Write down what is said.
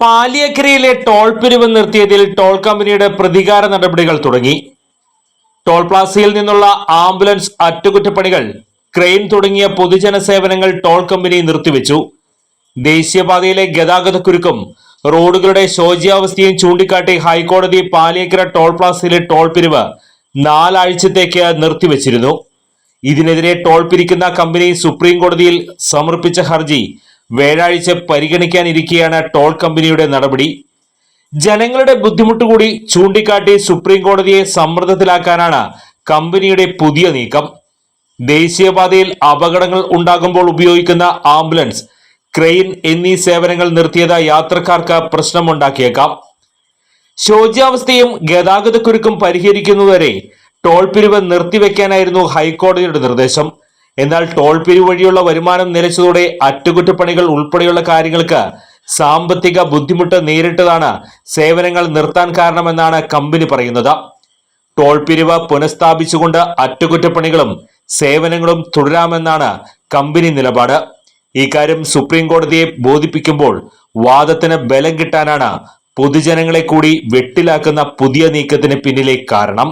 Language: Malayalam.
പാലിയക്കരയിലെ ടോൾ പിരിവ് നിർത്തിയതിൽ ടോൾ കമ്പനിയുടെ പ്രതികാര നടപടികൾ തുടങ്ങി. ടോൾ പ്ലാസയിൽ നിന്നുള്ള ആംബുലൻസ് അറ്റകുറ്റപ്പണികൾ ക്രെയിൻ തുടങ്ങിയ പൊതുജന സേവനങ്ങൾ ടോൾ കമ്പനി നിർത്തിവെച്ചു. ദേശീയപാതയിലെ ഗതാഗതക്കുരുക്കും റോഡുകളുടെ ശോച്യാവസ്ഥയും ചൂണ്ടിക്കാട്ടി ഹൈക്കോടതി പാലിയക്കര ടോൾ പ്ലാസയിലെ ടോൾ പിരിവ് നാലാഴ്ചത്തേക്ക് നിർത്തിവെച്ചിരുന്നു. ഇതിനെതിരെ ടോൾ പിരിക്കുന്ന കമ്പനി സുപ്രീം കോടതിയിൽ സമർപ്പിച്ച ഹർജി വ്യാഴാഴ്ച പരിഗണിക്കാനിരിക്കെയാണ് ടോൾ കമ്പനിയുടെ നടപടി. ജനങ്ങളുടെ ബുദ്ധിമുട്ട് കൂടി ചൂണ്ടിക്കാട്ടി സുപ്രീം കോടതിയെ സമ്മർദ്ദത്തിലാക്കാനാണ് കമ്പനിയുടെ പുതിയ നീക്കം. ദേശീയപാതയിൽ അപകടങ്ങൾ ഉണ്ടാകുമ്പോൾ ഉപയോഗിക്കുന്ന ആംബുലൻസ് ക്രെയിൻ എന്നീ സേവനങ്ങൾ നിർത്തിയത് യാത്രക്കാർക്ക് പ്രശ്നമുണ്ടാക്കിയേക്കാം. ശോച്യാവസ്ഥയും ഗതാഗതക്കുരുക്കും പരിഹരിക്കുന്നതുവരെ ടോൾ പിരിവ് നിർത്തിവെക്കാനായിരുന്നു ഹൈക്കോടതിയുടെ നിർദ്ദേശം. എന്നാൽ ടോൾ പിരിവ് വഴിയുള്ള വരുമാനം നിലച്ചതോടെ അറ്റകുറ്റപ്പണികൾ ഉൾപ്പെടെയുള്ള കാര്യങ്ങൾക്ക് സാമ്പത്തിക ബുദ്ധിമുട്ട് നേരിട്ടതാണ് സേവനങ്ങൾ നിർത്താൻ കാരണമെന്നാണ് കമ്പനി പറയുന്നത്. ടോൾ പിരിവ് പുനഃസ്ഥാപിച്ചുകൊണ്ട് അറ്റകുറ്റപ്പണികളും സേവനങ്ങളും തുടരാമെന്നാണ് കമ്പനി നിലപാട്. ഇക്കാര്യം സുപ്രീം കോടതിയെ ബോധിപ്പിക്കുമ്പോൾ വാദത്തിന് ബലം കിട്ടാനാണ് പൊതുജനങ്ങളെ കൂടി വെട്ടിലാക്കുന്ന പുതിയ നീക്കത്തിന് പിന്നിലെ കാരണം.